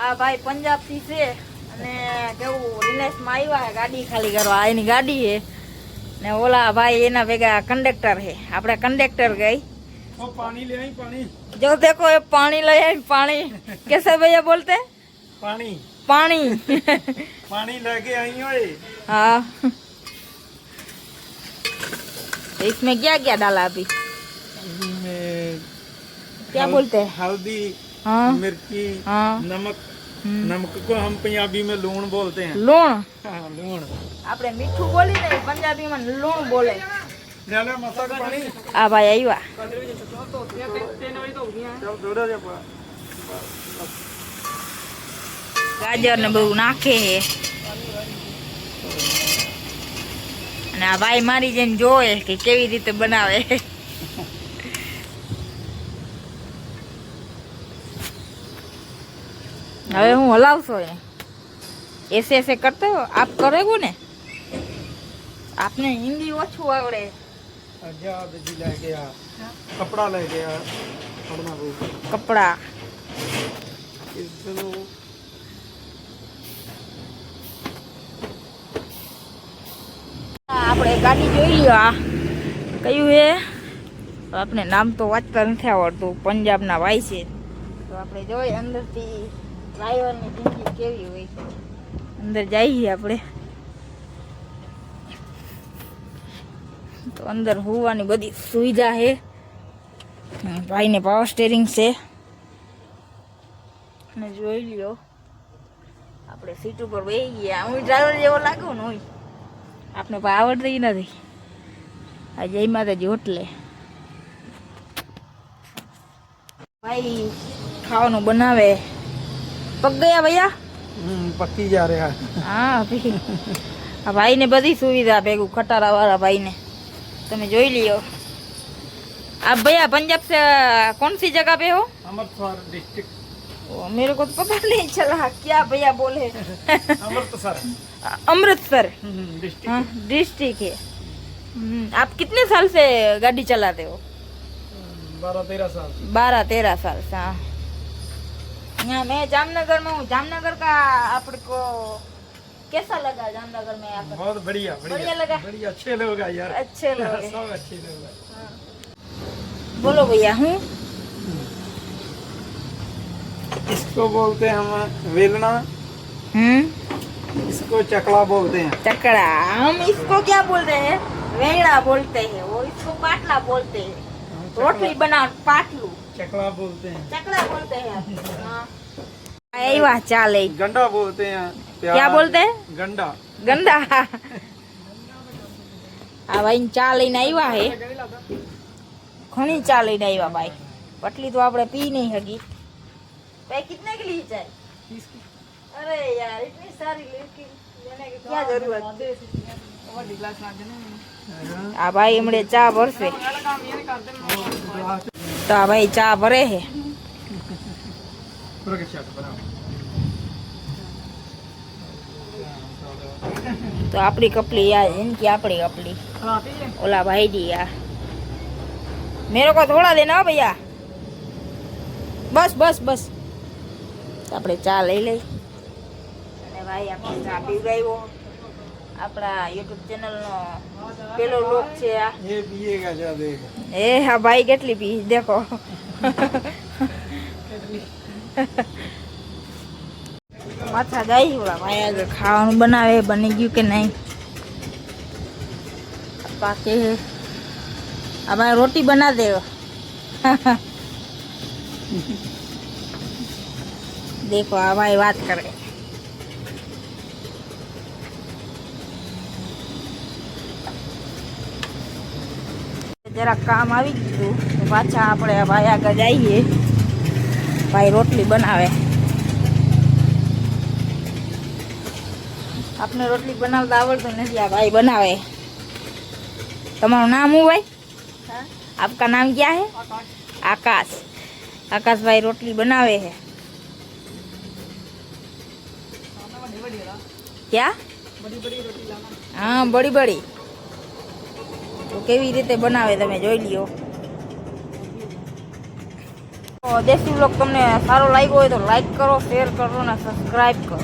આ ભાઈ પંજાબથી છે અને કેવું રિલાયન્સમાં આવ્યા છે ગાડી ખાલી કરવા આ એની ગાડી છે ને ઓલા ભાઈ એના ભેગા કંડક્ટર છે આપણે કંડક્ટર ગઈ वो पानी ले आई पानी जो देखो ये पानी ले आई पानी कैसे भैया बोलते हैं? पानी पानी पानी लेके आई ओए हाँ तो इसमें क्या क्या डाला अभी में क्या हल- बोलते हैं हल्दी हाँ मिर्ची हाँ नमक हम्म। नमक को हम पंजाबी में लूण बोलते हैं લૂણ हाँ लूण આપણે મીઠું બોલી ને પંજાબીમાં લૂણ બોલે ले लो मसाला पानी આ ભાઈ આવ્યા चल दौड़ा जा पा- ગાજર ને બધું નાખે છે અને આ ભાઈ મારી જઈને જોવે કે કેવી રીતે બનાવે હવે હું હલાવશો એ. એસે એસે કરતો આપ કરેગું ને? આપને હિન્દી ઓછું આવડે. કપડા આપણે ગાડી જોઈ લ્યો આ. કયું હે આપણે નામ તો વાંચતા નથી આવડતું. પંજાબના વાય છે. તો આપણે જોઈએ અંદરથી. ડ્રાઈવરની જિંદગી કેવી હોય અંદર જઈએ આપણે. તો અંદર હોવાની બધી સુવિધા છે. ભાઈને પાવર સ્ટેરિંગ છે. અને જોઈ લ્યો, આપણે સીટ ઉપર બેસી ગયા. હું ડ્રાઈવર જેવો લાગ્યો ને હોય. આપણે પણ આવડતી નથી. આ જય માતાજી હોટલે. ભાઈ ખાવાનું બનાવે. પગ ગયા ભૈયા हम्म, पक्की जा रहा है હા ભાઈ આ ભાઈને બધી સુવિધા ભેગું ખટારા વાળા ભાઈને તમે જોઈ લ્યો आप भैया पंजाब से कौन सी जगह पे हो अमृतसर डिस्ट्रिक्ट ओ, मेरे को तो पता नहीं चला क्या भैया बोले अमृतसर अमृतसर डिस्ट्रिक्ट हाँ डिस्ट्रिक्ट है हम्म, आप कितने साल से गाड़ी चलाते हो बारह तेरह साल बारह तेरह साल से हाँ यहाँ मैं जामनगर में हूँ जामनगर का आपको कैसा लगा जामनगर में आप बहुत बढ़िया बढ़िया लगा? बढ़िया अच्छे लोग यार अच्छे लोग सब अच्छे लोग हैं बोलो भैया हूँ इसको बोलते हैं हम वेलना हम्म इसको चकला बोलते हैं चकड़ा हम इसको क्या बोलते हैं वेड़ा बोलते हैं वो इसको पाटला बोलते हैं रोटली बना पाटलू चकला बोलते हैं चकड़ा बोलते हैं आप। हाँ આવ્યા ચા લઈ गंडा बोलते हैं प्याज, क्या बोलते हैं गंडा ગંદા આ ભાઈ ચા લઈને આવ્યા હે ઘણી ચા લઈને આવ્યા ભાઈ પટલી તો આપણે પી नहीं હકી भाई कितने की ली चाय अरे यार इतनी सारी लेके लेने की क्या जरूरत આ ભાઈ હમણે ચા ભરશે તો આ ભાઈ ચા ભરે હે તો આપણી કપલી આ એમ કે આપણી કપલી. ઓલા ભાઈ જી આ. મેરો કો થોડા દેના ભૈયા. બસ બસ બસ. આપણે ચા લઈ લઈ. અને ભાઈ આપણે ચા પી ગયો આપણા યુટ્યુબ ચેનલનો પેલો લોક છે આ એ પીએગા જા દેખો એ હા ભાઈ કેટલી પી દેખો માથા ગઈ ઓલા ભાઈ આગળ ખાવાનું બનાવે બની ગયું કે નહીં પાકે આ ભાઈ રોટી બના દે દેખો આ ભાઈ વાત કરે જરાક કામ આવી ગયું તો પાછા આપણે ભાઈ આગળ જઈએ ભાઈ રોટલી બનાવે આપને રોટલી બનાવતા આવડતું નથી આ ભાઈ બનાવે તમારું નામ શું ભાઈ आपका नाम क्या है आकाश आकाश भाई रोटली बनावे है क्या હા બડી બડી તો કેવી રીતે બનાવે તમે જોઈ લ્યો. દેશી બ્લોગ તમને સારો લાગ્યો હોય તો લાઈક કરો શેર કરો અને સબસ્ક્રાઈબ કરો.